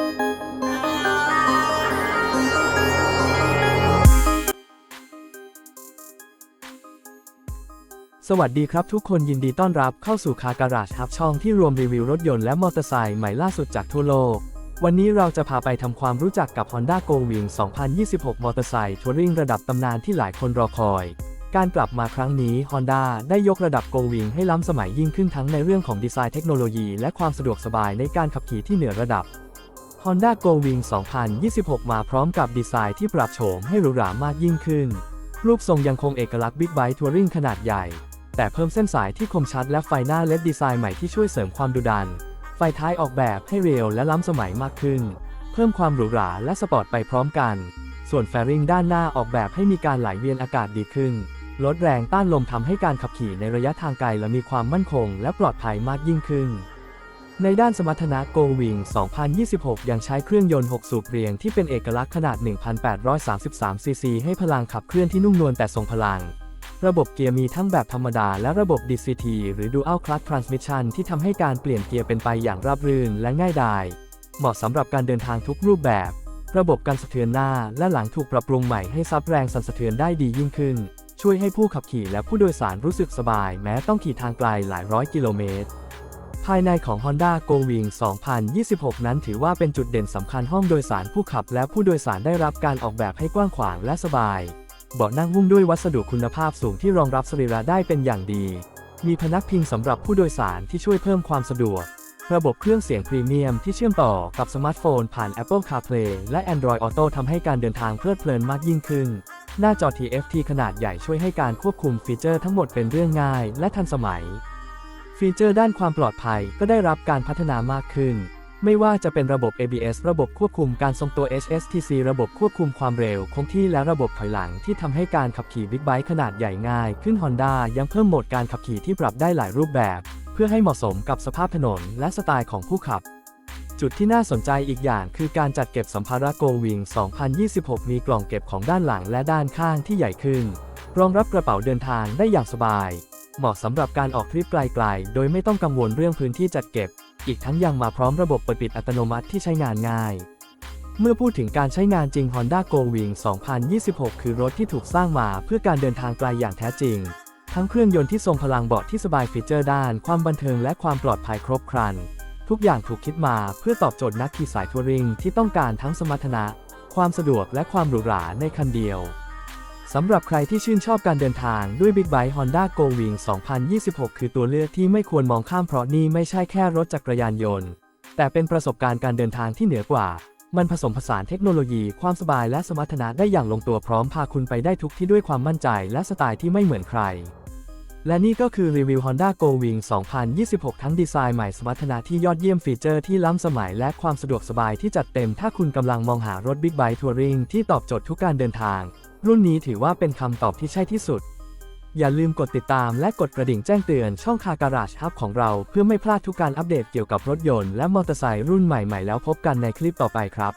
สวัสดีครับทุกคนยินดีต้อนรับเข้าสู่คาการาชฮับช่องที่รวมรีวิวรถยนต์และมอเตอร์ไซค์ใหม่ล่าสุดจากทั่วโลก วันนี้เราจะพาไปทำความรู้จักกับ Honda Go Wing 2026 มอเตอร์ไซค์ทัวริงระดับตำนานที่หลายคนรอคอย การกลับมาครั้งนี้ Honda ได้ยกระดับ Go Wing ให้ล้ำสมัยยิ่งขึ้นทั้งในเรื่องของดีไซน์เทคโนโลยีและความสะดวกสบายในการขับขี่ที่เหนือระดับ Honda Go Wing 2026 มาพร้อมกับดีไซน์ที่ปรับโฉมให้หรูหรามากยิ่งขึ้น รูปทรงยังคงเอกลักษณ์บิ๊กไบค์ทัวริงขนาดใหญ่ แต่เพิ่มเส้นสายที่คมชัดและไฟหน้าเลดดีไซน์ใหม่ที่ช่วยเสริมความดุดัน ไฟท้ายออกแบบให้เรียวและล้ำสมัยมากขึ้น เพิ่มความหรูหราและสปอร์ตไปพร้อมกัน ส่วนแฟริงด้านหน้าออกแบบให้มีการไหลเวียนอากาศดีขึ้น ลดแรงต้านลมทำให้การขับขี่ในระยะทางไกลและมีความมั่นคง และปลอดภัยมากยิ่งขึ้น ในด้านสมรรถนะ Go Wing 2026 ยังใช้เครื่องยนต์ 6 สูบเรียงที่เป็นเอกลักษณ์ขนาด 1,833 ซีซี ให้พลังขับเคลื่อนที่นุ่มนวลแต่ทรงพลัง ระบบเกียร์มีทั้งแบบธรรมดาและระบบ DCT หรือ Dual Clutch Transmission ที่ทำให้การเปลี่ยนเกียร์เป็นไปอย่างราบรื่นและง่ายดาย เหมาะสำหรับการเดินทางทุกรูปแบบ ระบบการสะเทือนหน้าและหลังถูกปรับปรุงใหม่ให้ซับแรงสั่นสะเทือนได้ดียิ่งขึ้น ช่วยให้ผู้ขับขี่และผู้โดยสารรู้สึกสบาย แม้ต้องขี่ทางไกลหลายร้อยกิโลเมตร ภายในของ Honda Go Wing 2026 นั้นถือว่าเป็นจุดเด่นสำคัญห้องโดยสารผู้ขับและผู้โดยสารได้รับการออกแบบให้กว้างขวางและสบาย เบาะนั่งหุ้มด้วยวัสดุคุณภาพสูงที่รองรับสรีระได้เป็นอย่างดี มีพนักพิงสำหรับผู้โดยสารที่ช่วยเพิ่มความสะดวก ระบบเครื่องเสียงพรีเมียมที่เชื่อมต่อกับสมาร์ทโฟนผ่าน Apple CarPlay และ Android Auto ทำให้การเดินทางเพลิดเพลินมากยิ่งขึ้น หน้าจอ TFT ขนาดใหญ่ช่วยให้การควบคุมฟีเจอร์ทั้งหมดเป็นเรื่องง่าย และทันสมัย ฟีเจอร์ด้านความปลอดภัยก็ได้รับการพัฒนามากขึ้น ไม่ว่าจะเป็นระบบ ABS ระบบควบคุมการทรงตัว HSTC ระบบควบคุมความเร็วคงที่และระบบถอยหลังที่ทำให้การขับขี่บิ๊กไบค์ขนาดใหญ่ง่ายขึ้น Honda ยังเพิ่มโหมดการขับขี่ที่ปรับได้หลายรูปแบบ เพื่อให้เหมาะสมกับสภาพถนนและสไตล์ของผู้ขับจุดที่น่าสนใจอีกอย่างคือการจัดเก็บสัมภาระโกวิง 2026 มีกล่องเก็บของด้านหลังและด้านข้างที่ใหญ่ขึ้น รองรับกระเป๋าเดินทางได้อย่างสบาย เหมาะสำหรับการออกทริปไกลๆ โดยไม่ต้องกังวลเรื่องพื้นที่จัดเก็บ อีกทั้งยังมาพร้อมระบบเปิดปิดอัตโนมัติที่ใช้งานง่าย เมื่อพูดถึงการใช้งานจริง Honda Go Wing 2026 คือรถที่ถูกสร้างมาเพื่อการเดินทางไกลอย่างแท้จริง ทั้งเครื่องยนต์ที่ทรงพลังเบาะที่สบายฟีเจอร์ด้าน ความบันเทิงและความปลอดภัยครบครัน ทุกอย่างถูกคิดมาเพื่อตอบโจทย์นักขี่สายทัวริงที่ต้องการทั้งสมรรถนะ ความสะดวกและความหรูหราในคันเดียว สำหรับใครที่ชื่นชอบการเดินทางด้วย Big Bike Honda Go Wing 2026 คือตัวเลือกที่ไม่ควรมองข้ามเพราะนี่ไม่ใช่แค่รถจักรยานยนต์ แต่เป็นประสบการณ์การเดินทางที่เหนือกว่า มันผสมผสานเทคโนโลยี ความสบายและสมรรถนะได้อย่างลงตัวพร้อมพาคุณไปได้ทุกที่ด้วยความมั่นใจและสไตล์ที่ไม่เหมือนใคร และนี่ก็คือรีวิว Honda Go Wing 2026 ทั้งดีไซน์ใหม่สมรรถนะที่ยอดเยี่ยมฟีเจอร์ที่ล้ำสมัยและความสะดวกสบายที่จัดเต็มถ้าคุณกำลังมองหารถ Big Bike Touring ที่ตอบโจทย์ทุกการเดินทาง รุ่นนี้ถือว่าเป็นคำตอบที่ใช่ที่สุด อย่าลืมกดติดตามและกดกระดิ่งแจ้งเตือนช่องคาการาชฮับของเราเพื่อไม่พลาดทุกการอัปเดตเกี่ยวกับรถยนต์และมอเตอร์ไซค์รุ่นใหม่ๆ แล้วพบกันในคลิปต่อไปครับ